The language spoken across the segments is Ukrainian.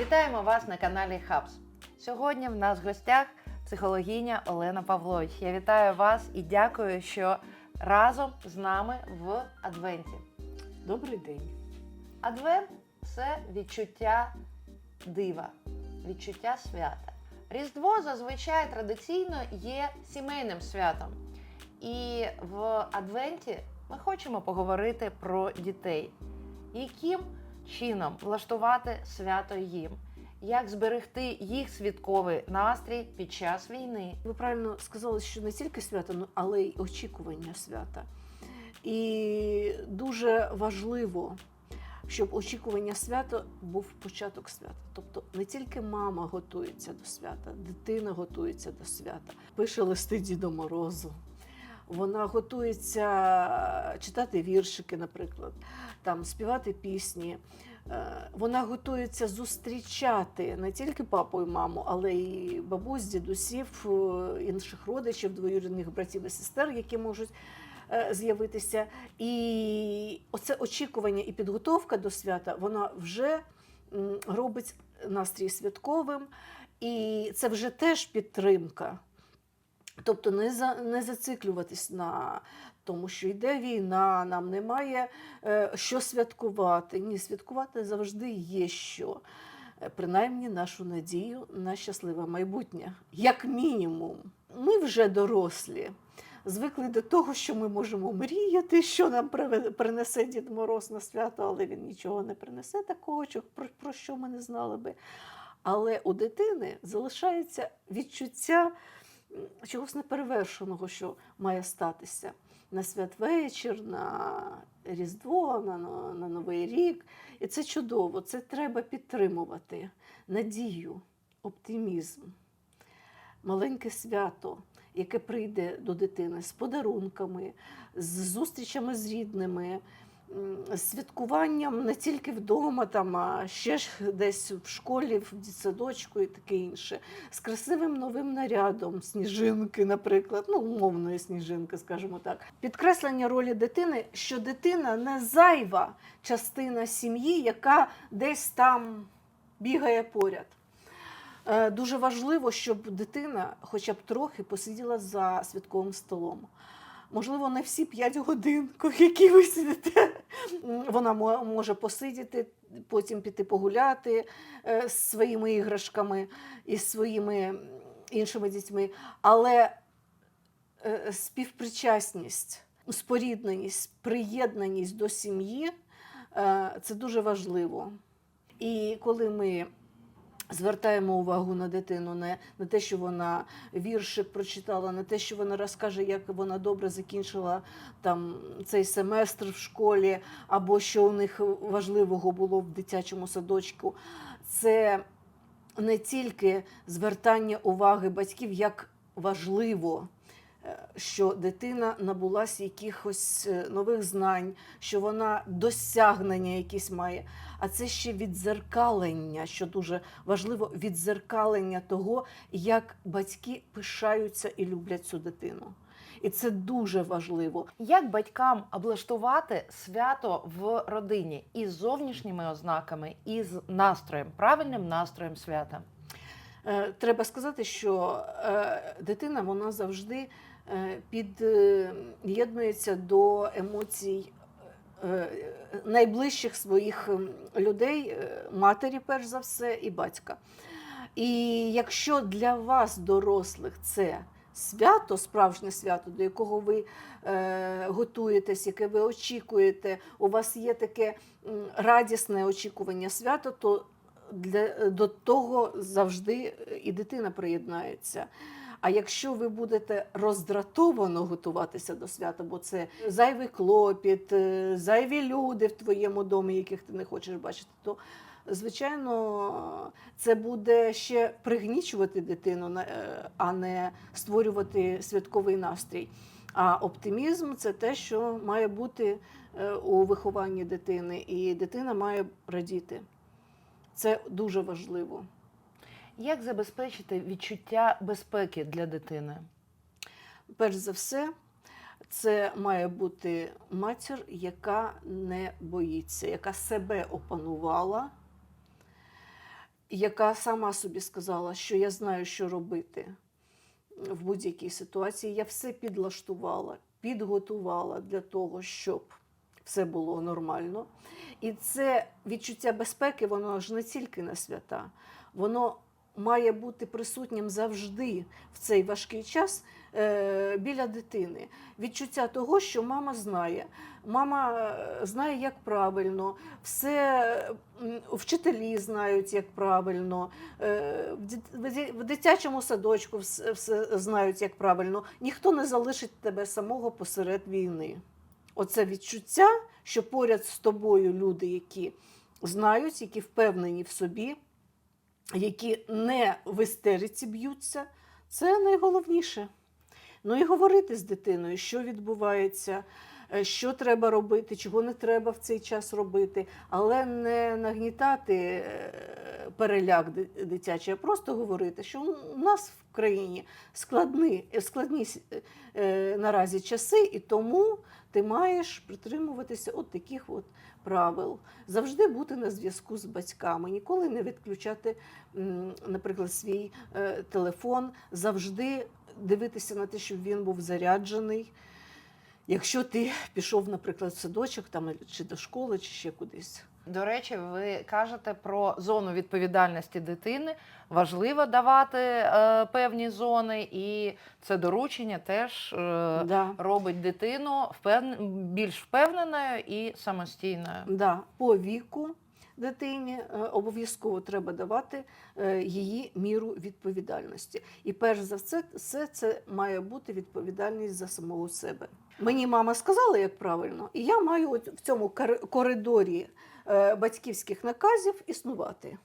Вітаємо вас на каналі Хабс. Сьогодні в нас в гостях психологиня Олена Павлович. Я вітаю вас і дякую, що разом з нами в Адвенті. Добрий день. Адвент це відчуття дива, відчуття свята. Різдво зазвичай традиційно є сімейним святом. І в Адвенті ми хочемо поговорити про дітей, яким чином влаштувати свято їм, як зберегти їх святковий настрій під час війни. Ви правильно сказали, що не тільки свято, ну, але й очікування свята. І дуже важливо, щоб очікування свята був початок свята. Тобто не тільки мама готується до свята, дитина готується до свята, пише листи Діду Морозу. Вона готується читати віршики, наприклад, там співати пісні. Е, Вона готується зустрічати не тільки папу і маму, але й бабусь, дідусів, е, інших родичів, двоюрідних братів і сестер, які можуть е, з'явитися. І оце очікування і підготовка до свята, вона вже робить настрій святковим, і це вже теж підтримка. Тобто не, за, не зациклюватись на тому, що йде війна, нам немає е, що святкувати. Ні, святкувати завжди є що. Е, Принаймні нашу надію на щасливе майбутнє. Як мінімум, ми вже дорослі. Звикли до того, що ми можемо мріяти, що нам принесе Дід Мороз на свято, але він нічого не принесе такого, про, що ми не знали би. Але у дитини залишається відчуття чогось неперевершеного, що має статися на святвечір, на Різдво, на, на, Новий рік. І це чудово, це треба підтримувати. Надію, оптимізм, маленьке свято, яке прийде до дитини з подарунками, з зустрічами з рідними. Святкуванням не тільки вдома, там, а ще ж десь в школі, в дитсадочку і таке інше з красивим новим нарядом, сніжинки, наприклад, ну, умовної сніжинки, скажімо так. Підкреслення ролі дитини, що дитина не зайва частина сім'ї, яка десь там бігає поряд. Е, Дуже важливо, щоб дитина хоча б трохи посиділа за святковим столом. Можливо, не всі 5 годин, які ви сидите. Вона може посидіти, потім піти погуляти е, з своїми іграшками і з своїми іншими дітьми. Але е, співпричасність, спорідненість, приєднаність до сім'ї е, це дуже важливо. І коли ми звертаємо увагу на дитину, не на те, що вона віршик прочитала, на те, що вона розкаже, як вона добре закінчила там цей семестр в школі, або що у них важливого було в дитячому садочку. Це не тільки звертання уваги батьків, як важливо. е, Що дитина набулася якихось е, нових знань, що вона досягнення якісь має, а це ще відзеркалення, що дуже важливо, відзеркалення того, як батьки пишаються і люблять цю дитину. І це дуже важливо. Як батькам облаштувати свято в родині із зовнішніми ознаками, і з настроєм, правильним настроєм свята? Е, Треба сказати, що е, дитина вона завжди е, під'єднується до емоцій найближчих своїх людей, е, матері, перш за все, і батька. І якщо для вас, дорослих, це свято, справжнє свято, до якого ви е, готуєтесь, яке ви очікуєте, у вас є таке радісне очікування свята, то для, до того завжди і дитина приєднається. А якщо ви будете роздратовано готуватися до свята, бо це зайвий клопіт, е, зайві люди в твоєму домі, яких ти не хочеш бачити, то звичайно це буде ще пригнічувати дитину, е, а не створювати святковий настрій. А оптимізм це те, що має бути е, у вихованні дитини, і дитина має радіти. Це дуже важливо. Як забезпечити відчуття безпеки для дитини? Перш за все, це має бути матір, яка не боїться, яка себе опанувала яка сама собі сказала, що я знаю, що робити в будь-якій ситуації. Я все підлаштувала, підготувала для того, щоб все було нормально. І це відчуття безпеки, воно ж не тільки на свята, воно має бути присутнім завжди в цей важкий час е, біля дитини. Відчуття того, що мама знає. Мама е, знає, як правильно, все вчителі знають, як правильно, е, в дитячому садочку вс- все знають, як правильно. Ніхто не залишить тебе самого посеред війни. Оце відчуття, що поряд з тобою люди, які знають, які впевнені в собі, які не в істериці б'ються, це найголовніше. Ну і говорити з дитиною, що відбувається, що треба робити, чого не треба в цей час робити, але не нагнітати е, переляк дитячий, а просто говорити, що у нас в країні складні, складні е, наразі часи, і тому ти маєш притримуватися от таких от правил. Завжди бути на зв'язку з батьками, ніколи не відключати, наприклад, свій е, телефон, завжди дивитися на те, щоб він був заряджений. Якщо ти пішов, наприклад, в садочок там, чи до школи, чи ще кудись. До речі, ви кажете про зону відповідальності дитини. Важливо давати е, певні зони, і це доручення теж е, Да. робить дитину впевн... більш впевненою і самостійною. Да, по віку дитині е, обов'язково треба давати е, її міру відповідальності. І перш за все, все це має бути відповідальність за самого себе. Мені мама сказала, як правильно, і я маю в цьому кор- коридорі е, батьківських наказів існувати.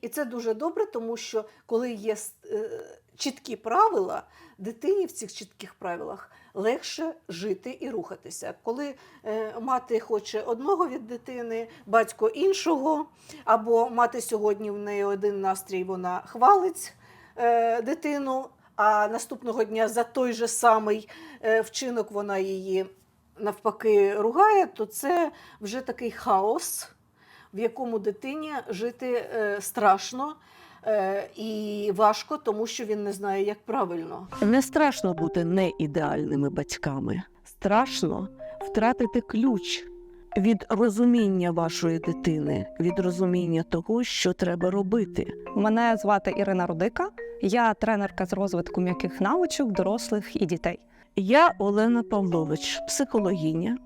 І це дуже добре, тому що коли є е, чіткі правила, дитині в цих чітких правилах легше жити і рухатися. Коли е, мати хоче одного від дитини, батько іншого, або мати сьогодні в неї один настрій, вона хвалить дитину, а наступного дня за той же самий е, вчинок вона її навпаки ругає, то це вже такий хаос, в якому дитині жити е, страшно. е, І важко, тому що він не знає, як правильно. Не страшно бути неідеальними батьками. Страшно втратити ключ від розуміння вашої дитини, від розуміння того, що треба робити. Мене звати Ірина Рудика. Я тренерка з розвитку м'яких навичок дорослих і дітей. Я Олена Павлович, психологиня,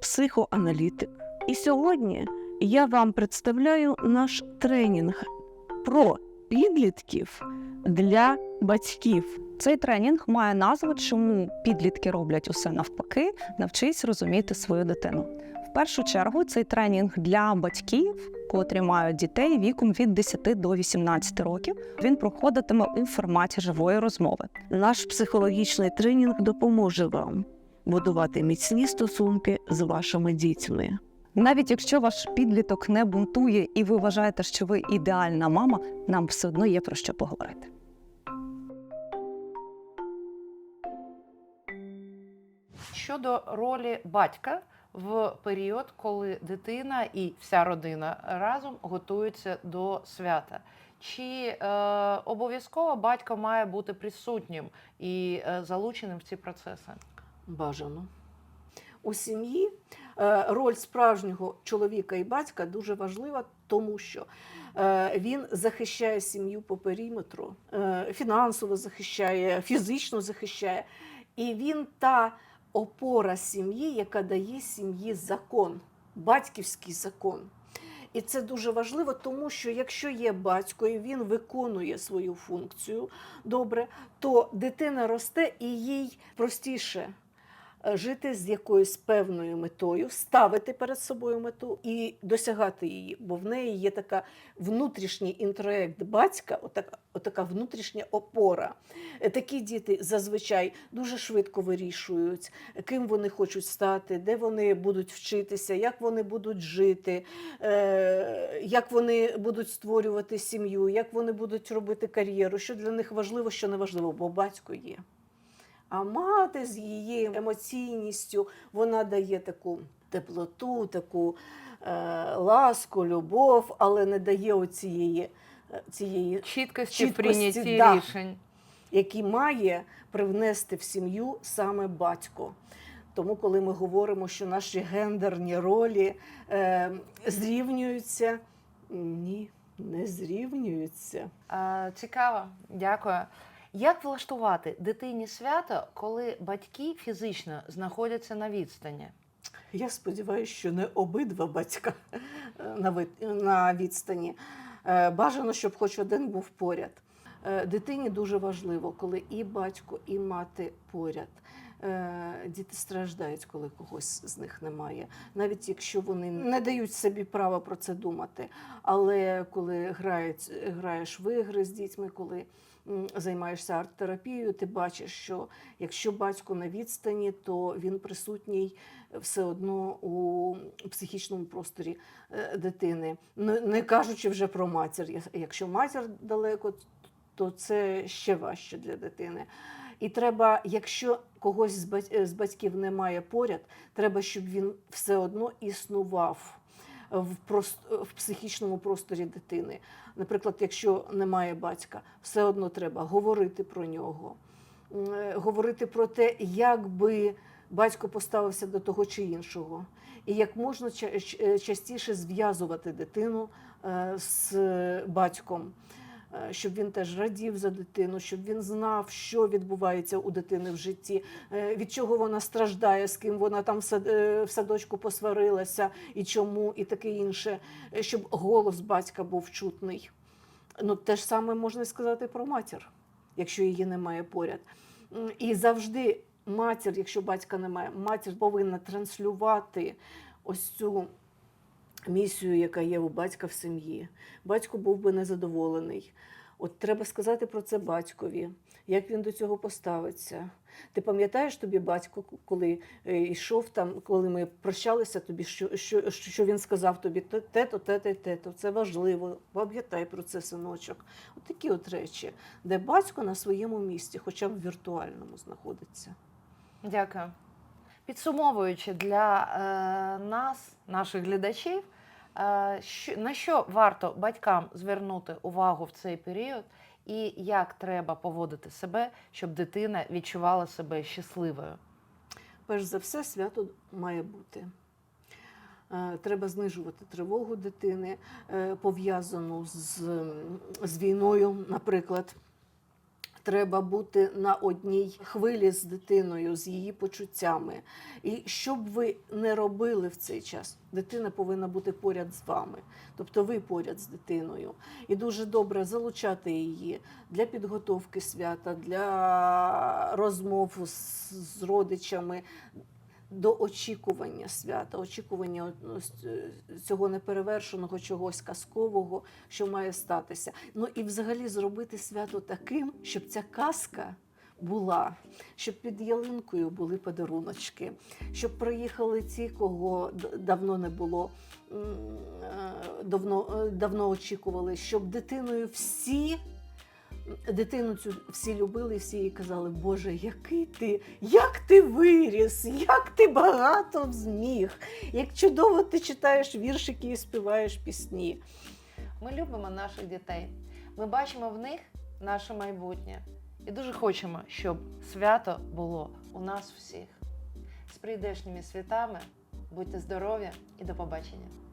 психоаналітик. І сьогодні я вам представляю наш тренінг про підлітків для батьків. Цей тренінг має назву Чому підлітки роблять усе навпаки, навчись розуміти свою дитину. В першу чергу цей тренінг для батьків, котрі мають дітей віком від 10 до 18 років. Він проходитиме у форматі живої розмови. Наш психологічний тренінг допоможе вам будувати міцні стосунки з вашими дітьми. Навіть якщо ваш підліток не бунтує і ви вважаєте, що ви ідеальна мама, нам все одно є про що поговорити. Щодо ролі батька в період, коли дитина і вся родина разом готуються до свята. Чи е, обов'язково батько має бути присутнім і е, залученим в ці процеси? Бажано. У сім'ї е, роль справжнього чоловіка і батька дуже важлива, тому що е, він захищає сім'ю по периметру, е, фінансово захищає, фізично захищає. І він та опора сім'ї, яка дає сім'ї закон, батьківський закон. І це дуже важливо, тому що якщо є батько і він виконує свою функцію добре, то дитина росте і їй простіше жити з якоюсь певною метою, ставити перед собою мету і досягати її. Бо в неї є така внутрішній інтроект батька, отака, отака внутрішня опора. Е, Такі діти зазвичай дуже швидко вирішують, ким вони хочуть стати, де вони будуть вчитися, як вони будуть жити, е, як вони будуть створювати сім'ю, як вони будуть робити кар'єру, що для них важливо, що не важливо, бо батько є. А мати з її емоційністю вона дає таку теплоту, таку е, ласку, любов, але не дає оцієї е, цієї, Чіткості, Чіткості, прийнятті да. рішень. які має привнести в сім'ю саме батько. Тому, коли ми говоримо, що наші гендерні ролі е, зрівнюються, ні, не зрівнюються. Е, Цікаво, дякую. Як влаштувати дитині свято, коли батьки фізично знаходяться на відстані? Я сподіваюся, що не обидва батька е, на, відстані. Е, Бажано, щоб хоч один був поряд. Е, Дитині дуже важливо, коли і батько, і мати поряд. Діти страждають, коли когось з них немає, навіть якщо вони не дають собі права про це думати. Але коли грають, граєш в ігри з дітьми, коли займаєшся арт-терапією, ти бачиш, що якщо батько на відстані, то він присутній все одно у психічному просторі е, дитини. Не, кажучи вже про матір. Якщо матір далеко, то це ще важче для дитини. І треба, якщо когось е, з батьків немає поряд, треба, щоб він все одно існував в, психічному просторі дитини. Наприклад, якщо немає батька, все одно треба говорити про нього, е, говорити про те, як би батько поставився до того чи іншого, і як можна е, частіше зв'язувати дитину е, з батьком. Е, Щоб він теж радів за дитину, щоб він знав, що відбувається у дитини в житті, е, від чого вона страждає, з ким вона там в е, садочку посварилася, і чому, і таке інше, щоб голос батька був чутний. Ну, те ж саме можна сказати про матір, якщо її немає поряд. І завжди матір, якщо батька немає, матір повинна транслювати ось цю місію, яка є у батька в сім'ї. Батько був би незадоволений. От треба сказати про це батькові, як він до цього поставиться. Ти пам'ятаєш тобі батько, коли е, йшов там, коли ми прощалися тобі, що, що, що він сказав тобі, «Те- те-то, те-то, те-то, це важливо, пам'ятай про це, синочок. От такі от речі, де батько на своєму місці, хоча б віртуальному, знаходиться. Дякую. Підсумовуючи для е, нас, наших глядачів, на що варто батькам звернути увагу в цей період, і як треба поводити себе, щоб дитина відчувала себе щасливою? Перш за все, свято має бути. Е, Треба знижувати тривогу дитини, е, пов'язану з, з війною, наприклад. Треба бути на одній хвилі з дитиною, з її почуттями. І що б ви не робили в цей час, дитина повинна бути поряд з вами. Тобто ви поряд з дитиною. І дуже добре залучати її для підготовки свята, для розмов з, родичами. До очікування свята, очікування ну, е, цього неперевершеного чогось казкового, що має статися. Ну і взагалі зробити свято таким, щоб ця казка була, щоб під ялинкою були подаруночки, щоб приїхали ті, кого давно не було, е, давно, е, давно очікували, щоб дитиною всі. Дитину цю всі любили, всі їй казали, Боже, який ти, як ти виріс, як ти багато зміг, як чудово ти читаєш віршики і співаєш пісні. Ми любимо наших дітей. Ми бачимо в них наше майбутнє. І дуже хочемо, щоб свято було у нас всіх. З прийдешніми святами. Будьте здорові і до побачення!